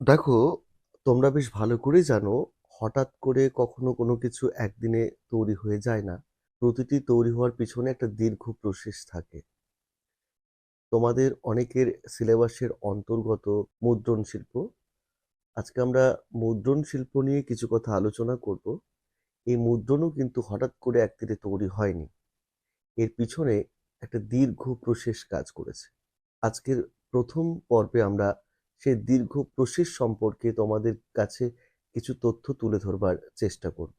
দেখো, তোমরা বেশ ভালো করেই জানো, হঠাৎ করে কখনো কোনো কিছু একদিনে তৈরি হয়ে যায় না। প্রতিটি তৈরি হওয়ার পিছনে একটা দীর্ঘ প্রসেস থাকে। তোমাদের অনেকের সিলেবাসের অন্তর্গত মুদ্রণ শিল্প। আজকে আমরা মুদ্রণ শিল্প নিয়ে কিছু কথা আলোচনা করব। এই মুদ্রণও কিন্তু হঠাৎ করে একদিনে তৈরি হয়নি। এর পিছনে একটা দীর্ঘ প্রসেস কাজ করেছে। আজকের প্রথম পর্বে আমরা সেই দীর্ঘ প্রসেস সম্পর্কে তোমাদের কাছে কিছু তথ্য তুলে ধরবার চেষ্টা করব।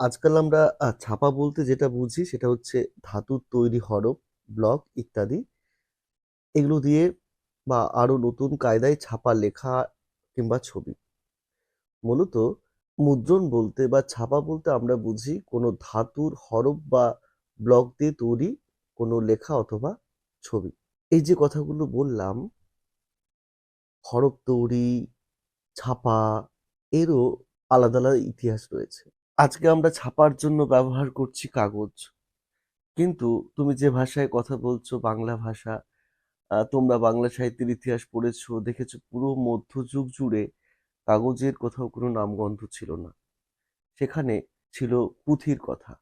আজকাল আমরা ছাপা বলতে যেটা বুঝি সেটা হচ্ছে ধাতুর তৈরি হরফ, ব্লক ইত্যাদি। এগুলো দিয়ে বা আরও নতুন কায়দায় ছাপা লেখা কিংবা ছবি। মূলত মুদ্রণ বলতে বা ছাপা বলতে আমরা বুঝি কোনো ধাতুর হরফ বা ব্লক দিয়ে তৈরি কোনো লেখা অথবা ছবি। এই যে কথাগুলো বললাম, হরফ তৈরি, ছাপা, এরও আলাদা আলাদা ইতিহাস রয়েছে। আজকে আমরা ছাপার জন্য ব্যবহার করছি কাগজ। কিন্তু তুমি যে ভাষায় কথা বলছো, বাংলা ভাষা তোমরা বাংলা সাহিত্যের ইতিহাস পড়েছো, দেখেছ, পুরো মধ্যযুগ জুড়ে কাগজের কোথাও কোনো নামগন্ধ ছিল না। সেখানে ছিল পুঁথির কথা।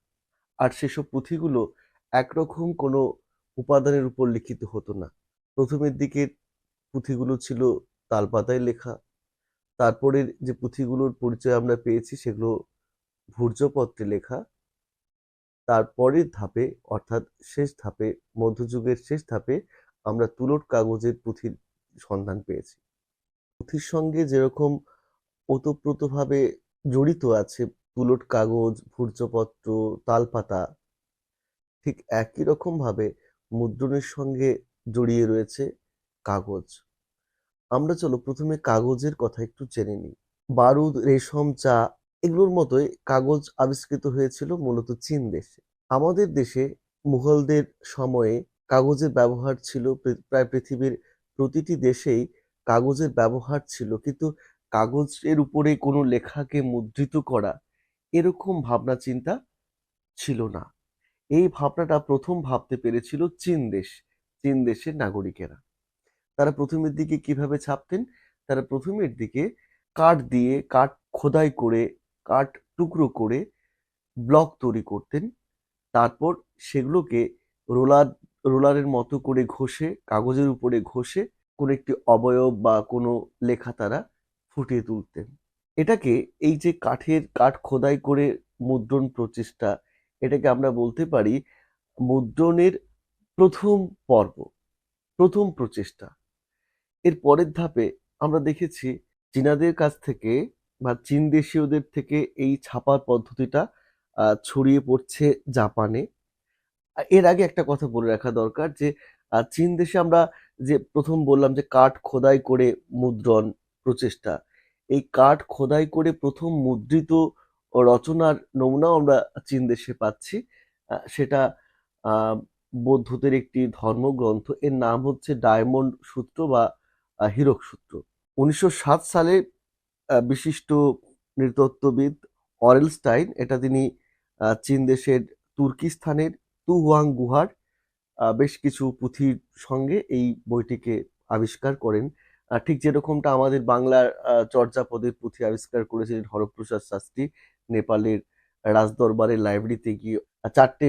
আর সেসব পুঁথিগুলো একরকম কোনো উপাদানের উপর লিখিত হতো না। প্রথমের দিকের পুঁথিগুলো ছিল তালপাতায় লেখা। তারপরের যে পুঁথিগুলোর পরিচয় আমরা পেয়েছি সেগুলো ভূর্জপত্রে লেখা। তারপরের ধাপে, অর্থাৎ শেষ ধাপে, মধ্যযুগের শেষ ধাপে আমরা তুলোর কাগজের পুঁথির সন্ধান পেয়েছি। পুঁথির সঙ্গে যেরকম ওতপ্রোতভাবে জড়িত আছে তুলোর কাগজ, ভূর্জপত্র, তালপাতা ঠিক একই রকম ভাবে মুদ্রণের সঙ্গে জড়িয়ে রয়েছে কাগজ। আমরা চলো প্রথমে কাগজের কথা একটু জেনে নিই। বারুদ, রেশম, চা এগুলোর মতোই কাগজ আবিষ্কৃত হয়েছিল মূলত চীন দেশে। আমাদের দেশে মুঘলদের সময়ে কাগজের ব্যবহার ছিল প্রায় পৃথিবীর প্রতিটি দেশেই কাগজের ব্যবহার ছিল। কিন্তু কাগজের উপরে কোনো লেখাকে মুদ্রিত করা এরকম ভাবনা চিন্তা ছিল না। এই ভাবনাটা প্রথম ভাবতে পেরেছিল চীন দেশ, চীন দেশের নাগরিকেরা। তারা প্রথমের দিকে কীভাবে ছাপতেন? তারা প্রথমের দিকে কাঠ দিয়ে, কাঠ খোদাই করে, কাঠ টুকরো করে ব্লক তৈরি করতেন। তারপর সেগুলোকে রোলার, রোলারের মতো করে ঘষে, কাগজের উপরে ঘষে, কোনো একটি অবয়ব বা কোনো লেখা তারা ফুটিয়ে তুলতেন। এটাকে এই যে কাঠের, কাঠ খোদাই করে মুদ্রণ প্রচেষ্টা, এটাকে আমরা বলতে পারি মুদ্রণের প্রথম পর্ব, প্রথম প্রচেষ্টা। এর পরের ধাপে আমরা দেখেছি চীনাদের কাছ থেকে বা চীন দেশীয়দের থেকে এই ছাপার পদ্ধতিটা ছড়িয়ে পড়ছে জাপানে। এর আগে একটা কথা বলে রাখা দরকার যে চীন দেশে আমরা যে প্রথম বললাম যে কাঠ খোদাই করে মুদ্রণ প্রচেষ্টা এই কাঠ খোদাই করে প্রথম মুদ্রিত রচনার নমুনাও আমরা চীন দেশে পাচ্ছি। সেটা বৌদ্ধদের একটি ধর্মগ্রন্থ। এর নাম হচ্ছে ডায়মন্ড সূত্র বা হীরক সূত্র। উনিশশো সাত সালে বিশিষ্ট নৃতত্ত্ববিদ অরেলস্টাইন, এটা তিনি চীন দেশের তুর্কিস্তানের তুহুয়াং গুহার বেশ কিছু পুঁথির সঙ্গে এই বইটিকে আবিষ্কার করেন। ঠিক যেরকমটা আমাদের বাংলার চর্যাপদের পুঁথি আবিষ্কার করেছিলেন হরপ্রসাদ শাস্ত্রী নেপালের রাজদরবারের লাইব্রেরিতে গিয়ে চারটে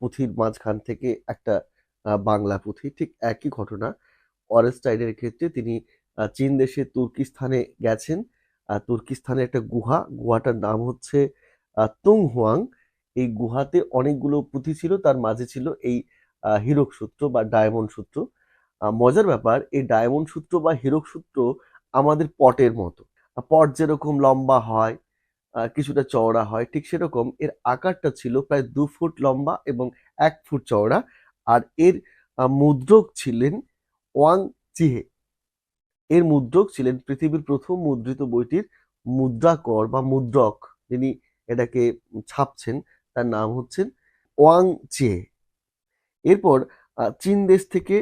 পুঁথির মাঝখান থেকে একটা বাংলা পুঁথি ঠিক একই ঘটনা। অরেস্টাইনের ক্ষেত্রে তিনি চীন দেশের তুর্কিস্তানে গেছেন। তুর্কিস্তানে একটা গুহা গুহাটার নাম হচ্ছে আহ, তুংহুয়াং। এই গুহাতে অনেকগুলো পুঁথি ছিল তার মাঝে ছিল এই হীরক সূত্র বা ডায়মন্ড সূত্র। মজার ব্যাপার, এই ডায়মন্ড সূত্র বা হীরক সূত্র আমাদের পটের মতো। পট যেরকম লম্বা হয় কিছুটা চওড়া হয়, ঠিক সেরকম এর আকারটা ছিল প্রায় দু ফুট লম্বা এবং এক ফুট চওড়া আর এর মুদ্রক ছিলেন ওয়াং চিহে। এর মুদ্রক ছিলেন পৃথিবীর প্রথম মুদ্রিত বইটির মুদ্রাকর বা মুদ্রক, যিনি এটাকে ছাপছেন, তার নাম হচ্ছেন ওয়াং চিয়ে এরপর চীন দেশ থেকে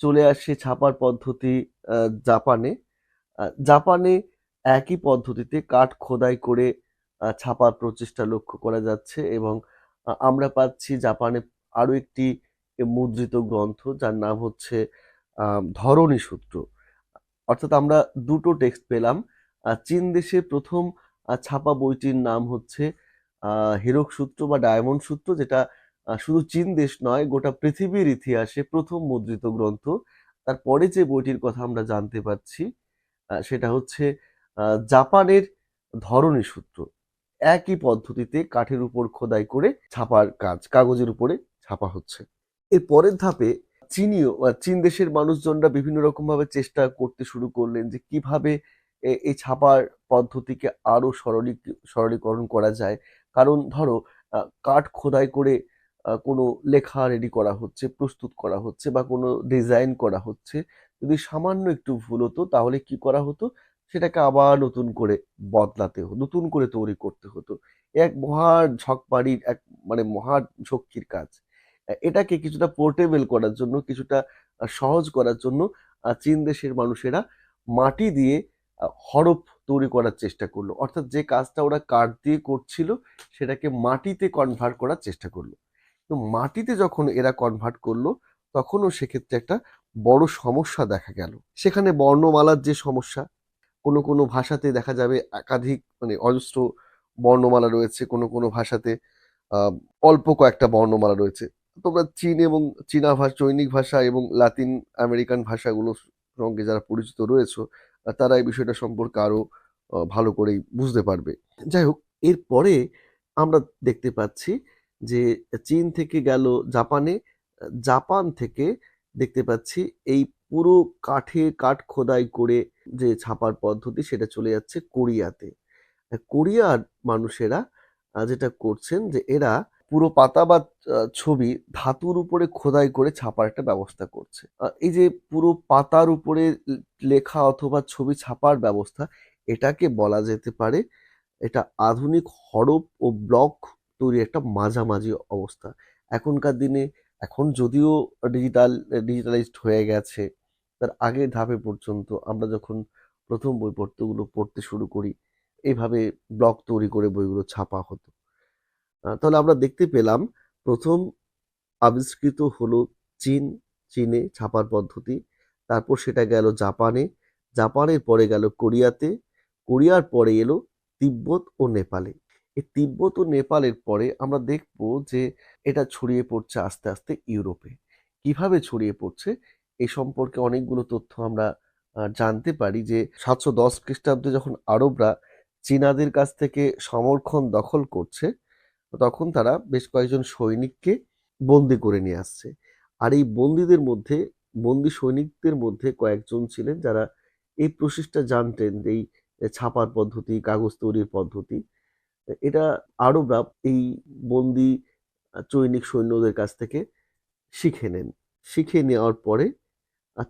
চলে আসে ছাপার পদ্ধতি জাপানে। জাপানে একই পদ্ধতিতে কাঠ খোদাই করে ছাপার প্রচেষ্টা লক্ষ্য করা যাচ্ছে এবং আমরা পাচ্ছি জাপানে আরও একটি মুদ্রিত গ্রন্থ যার নাম হচ্ছে ধরণী সূত্র। অর্থাৎ আমরা দুটো টেক্সট পেলাম। চীন দেশে প্রথম ছাপা বইটির নাম হচ্ছে হীরক সূত্র বা ডায়মন্ড সূত্র যেটা শুধু চীন দেশ নয়, গোটা পৃথিবীর ইতিহাসে প্রথম মুদ্রিত গ্রন্থ। তারপরে যে বইটির কথা আমরা জানতে পারছি সেটা হচ্ছে জাপানের ধরনী সূত্র। একই পদ্ধতিতে কাঠের উপর খোদাই করে ছাপার কাজ, কাগজের উপরে ছাপা হচ্ছে। এর পরের ধাপে চীনীয় চীন দেশের মানুষজনরা বিভিন্ন রকম ভাবে চেষ্টা করতে শুরু করলেন যে কীভাবে এই ছাপার পদ্ধতিকে আরও সরলী সরলীকরণ করা যায়। কারণ ধরো কাঠ খোদাই করে কোনো লেখা রেডি করা হচ্ছে, প্রস্তুত করা হচ্ছে বা কোনো ডিজাইন করা হচ্ছে। যদি সামান্য একটু ভুল হতো, তাহলে কি করা হতো? সেটাকে আবার নতুন করে বদলাতে হতো, নতুন করে তৈরি করতে হতো। এক মহা ঝকমারির, এক মানে মহা ঝক্কির কাজ। এটাকে কিছুটা পোর্টেবল করার জন্য, কিছুটা সহজ করার জন্য চীন দেশের মানুষেরা মাটি দিয়ে হরফ তৈরি করার চেষ্টা করল। অর্থাৎ যে কাজটা ওরা কাঠ দিয়ে করছিল, সেটাকে মাটিতে কনভার্ট করার চেষ্টা করল। তো মাটিতে যখন এরা কনভার্ট করল, তখনও সেক্ষেত্রে একটা বড় সমস্যা দেখা গেল। সেখানে বর্ণমালার যে সমস্যা, কোনো কোনো ভাষাতে দেখা যাবে একাধিক মানে অজস্র বর্ণমালা রয়েছে, কোনো কোনো ভাষাতে অল্প কয়েকটা বর্ণমালা রয়েছে। তোমরা চীন এবং চীনা ভাষা চৈনিক ভাষা এবং লাতিন আমেরিকান ভাষাগুলোর সঙ্গে যারা পরিচিত রয়েছে তারা এই বিষয়টা সম্পর্কে আরও ভালো করেই বুঝতে পারবে। যাই হোক, এরপরে আমরা দেখতে পাচ্ছি যে চীন থেকে গেল জাপানে, জাপান থেকে দেখতে পাচ্ছি এই পুরো কাঠে কাঠ খোদাই করে যে ছাপার পদ্ধতি সেটা চলে যাচ্ছে কোরিয়াতে। কোরিয়ার মানুষেরা যেটা করছেন যে এরা পুরো পাতা বা ছবি ধাতুর উপরে খোদাই করে ছাপার একটা ব্যবস্থা করছে। এই যে পুরো পাতার উপরে লেখা অথবা ছবি ছাপার ব্যবস্থা, এটাকে বলা যেতে পারে এটা আধুনিক হরফ ও ব্লক তৈরি একটা মাঝামাঝি অবস্থা। এখনকার দিনে, এখন যদিও ডিজিটাল ডিজিটালাইজড হয়ে গেছে, তার আগের ধাপে পর্যন্ত আমরা যখন প্রথম বই পড়তে ওগুলো পড়তে শুরু করি এইভাবে ব্লক তৈরি করে বইগুলো ছাপা হতো। তাহলে আমরা দেখতে পেলাম, প্রথম আবিষ্কৃত হলো চীন, চীনে ছাপার পদ্ধতি, তারপর সেটা গেল জাপানে, জাপানের পরে গেল কোরিয়াতে, কোরিয়ার পরে এলো তিব্বত ও নেপালে। এই তিব্বত ও নেপালের পরে আমরা দেখব যে এটা ছড়িয়ে পড়ছে আস্তে আস্তে ইউরোপে। কীভাবে ছড়িয়ে পড়ছে এই সম্পর্কে অনেকগুলো তথ্য আমরা জানতে পারি যে সাতশো দশ খ্রিস্টাব্দে যখন আরবরা চীনাদের কাছ থেকে সমর্থন দখল করছে, তখন তারা বেশ কয়েকজন সৈনিককে বন্দি করে নিয়ে আসছে। আর এই বন্দীদের মধ্যে, বন্দি সৈনিকদের মধ্যে কয়েকজন ছিলেন যারা এই প্রসেসটা জানতেন যে এই ছাপার পদ্ধতি, কাগজ তৈরির পদ্ধতি। এটা আরবরা এই বন্দি চৈনিক সৈন্যদের কাছ থেকে শিখে নেন। শিখে নেওয়ার পরে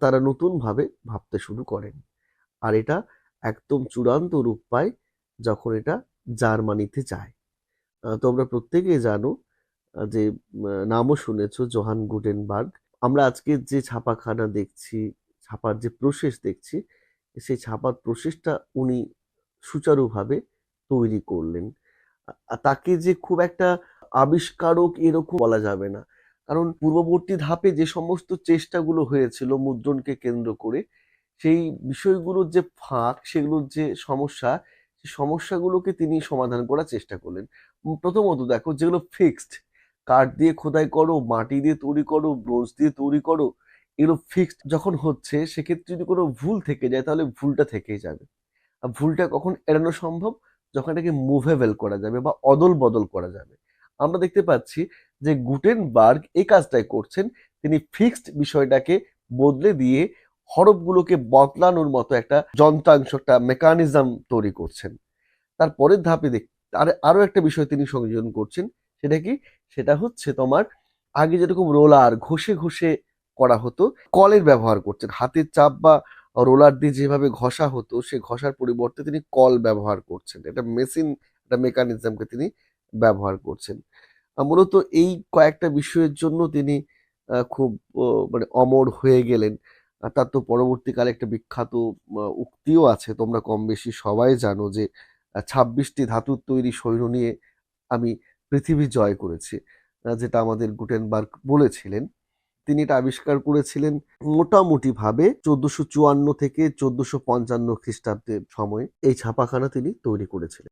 তারা নতুনভাবে ভাবতে শুরু করেন। আর এটা একদম চূড়ান্ত রূপ পায় যখন এটা জার্মানিতে যায়। তোমরা প্রত্যেকেই জানো যে নামও শুনেছো, জোহান গুটেনবার্গ। আমরা আজকে যে ছাপাখানা দেখছি, ছাপার যে প্রসেস দেখছি, সেই ছাপার প্রসেসটা উনি সুচারুভাবে তৈরি করলেন। তাকে যে খুব একটা আবিষ্কারক এরকম বলা যাবে না। কারণ পূর্ববর্তী ধাপে যে সমস্ত চেষ্টাগুলো হয়েছিল মুদ্রণকে কেন্দ্র করে, সেই বিষয়গুলোর যে ফাঁক, সেগুলোর যে সমস্যা সেই সমস্যাগুলোকে তিনি সমাধান করার চেষ্টা করলেন। প্রথমত দেখো যেগুলো ফিক্সড কাঠ দিয়ে খোদাই করো, মাটি দিয়ে তৈরি করো ব্রোঞ্জ দিয়ে তৈরি করো, এগুলো ফিক্সড যখন হচ্ছে, সেক্ষেত্রে যদি কোনো ভুল থেকে যায়, তাহলে ভুলটা থেকেই যাবে। আর ভুলটা কখন এড়ানো সম্ভব? যখন এটাকে মুভেবেল করা যাবে বা অদল বদল করা যাবে। আমরা দেখতে পাচ্ছি যে গুটেনবার্গ এই কাজটাই করছেন। তিনি ফিক্সড বিষয়টাকে বদলে দিয়ে হরফগুলোকে বদলানোর মতো একটা যন্ত্রাংশ, একটা মেকানিজম তৈরি করছেন। তার পরের ধাপে দেখ, আর আরও একটা বিষয় তিনি সংযোজন করছেন, সেটা কি? সেটা হচ্ছে তোমার আগে যেরকম রোলার ঘষে ঘষে করা হতো, কলের ব্যবহার করছেন। হাতের চাপ বা রোলার দিয়ে যেভাবে ঘষা হতো, সে ঘষার পরিবর্তে তিনি কল ব্যবহার করছেন। এটা মেশিন একটা মেকানিজমকে তিনি ব্যবহার করছেন। মূলত এই কয়েকটা বিষয়ের জন্য তিনি খুব মানে অমর হয়ে গেলেন। তার তো পরবর্তীকালে একটা বিখ্যাত উক্তিও আছে, তোমরা কম বেশি সবাই জানো যে ছাব্বিশটি ধাতুর তৈরি সৈন্য নিয়ে আমি পৃথিবী জয় করেছি। যেটা আমাদের গুটেনবার্গ বলেছিলেন। তিনি এটা আবিষ্কার করেছিলেন মোটামুটিভাবে চোদ্দশো চুয়ান্ন থেকে চোদ্দশো পঞ্চান্ন খ্রিস্টাব্দের সময়। এই ছাপাখানা তিনি তৈরি করেছিলেন।